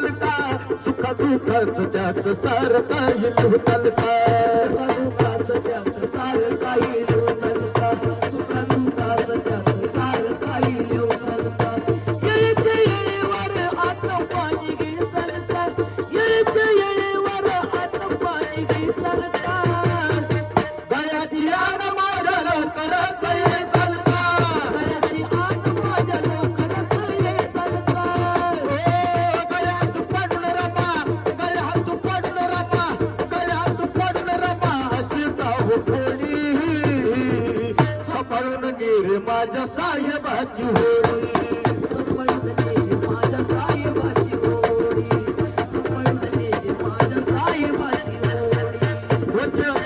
लुटलता सुख दुःखाच त्याच सार काही लुटलता सार काही उकळी सापडून गेले माझ्या साहेबाची होळी What's up?